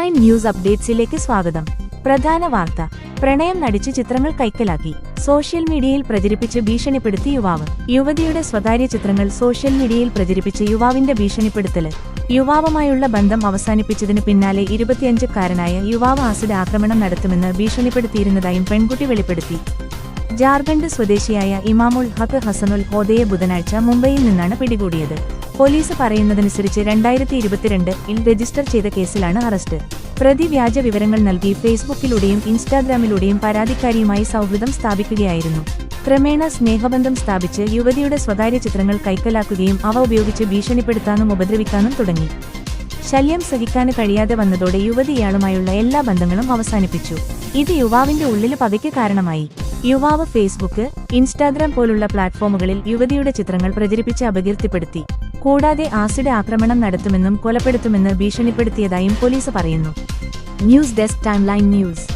News അപ്ഡേറ്റ്സിലേക്ക് സ്വാഗതം. പ്രധാന വാർത്ത. പ്രണയം നടിച്ച് ചിത്രങ്ങൾ കൈക്കലാക്കി. സോഷ്യൽ മീഡിയയിൽ പ്രചരിപ്പിച്ച് ഭീഷണിപ്പെടുത്തി യുവാവ്. യുവതിയുടെ സ്വകാര്യ ചിത്രങ്ങൾ സോഷ്യൽ മീഡിയയിൽ പ്രചരിപ്പിച്ച് യുവാവിന്റെ ഭീഷണിപ്പെടുത്തൽ. യുവാവുമായുള്ള ബന്ധം അവസാനിപ്പിച്ചതിന് പിന്നാലെ ഇരുപത്തിയഞ്ചുകാരനായ യുവാവ് ആസിഡ് ആക്രമണം നടത്തുമെന്ന് ഭീഷണിപ്പെടുത്തിയിരുന്നതായും പെൺകുട്ടി വെളിപ്പെടുത്തി. ജാർഖണ്ഡ് സ്വദേശിയായ ഇമാമുൽ ഹക്ക് ഹസനുൽ ഹോദയെ ബുധനാഴ്ച മുംബൈയിൽ നിന്നാണ് പിടികൂടിയത്. പോലീസ് പറയുന്നതനുസരിച്ച് രണ്ടായിരത്തി ഇരുപത്തിരണ്ട് ഇൽ രജിസ്റ്റർ ചെയ്ത കേസിലാണ് അറസ്റ്റ്. പ്രതി വ്യാജ വിവരങ്ങൾ നൽകി ഫേസ്ബുക്കിലൂടെയും ഇൻസ്റ്റാഗ്രാമിലൂടെയും പരാതിക്കാരിയുമായി സൗഹൃദം സ്ഥാപിക്കുകയായിരുന്നു. ക്രമേണ സ്നേഹബന്ധം സ്ഥാപിച്ച് യുവതിയുടെ സ്വകാര്യ ചിത്രങ്ങൾ കൈക്കലാക്കുകയും അവ ഉപയോഗിച്ച് ഭീഷണിപ്പെടുത്താനും ഉപദ്രവിക്കാനും തുടങ്ങി. ശല്യം സഹിക്കാന് കഴിയാതെ വന്നതോടെ യുവതി ഇയാളുമായുള്ള എല്ലാ ബന്ധങ്ങളും അവസാനിപ്പിച്ചു. ഇത് യുവാവിന്റെ ഉള്ളിൽ പകയ്ക്ക് കാരണമായി. യുവാവ് ഫേസ്ബുക്ക് ഇൻസ്റ്റാഗ്രാം പോലുള്ള പ്ലാറ്റ്ഫോമുകളിൽ യുവതിയുടെ ചിത്രങ്ങൾ പ്രചരിപ്പിച്ച് അപകീർത്തിപ്പെടുത്തി. കൂടാതെ ആസിഡ് ആക്രമണം നടത്തുമെന്നും കൊലപ്പെടുത്തുമെന്ന് ഭീഷണിപ്പെടുത്തിയതായും പോലീസ് പറയുന്നു. News desk timeline news.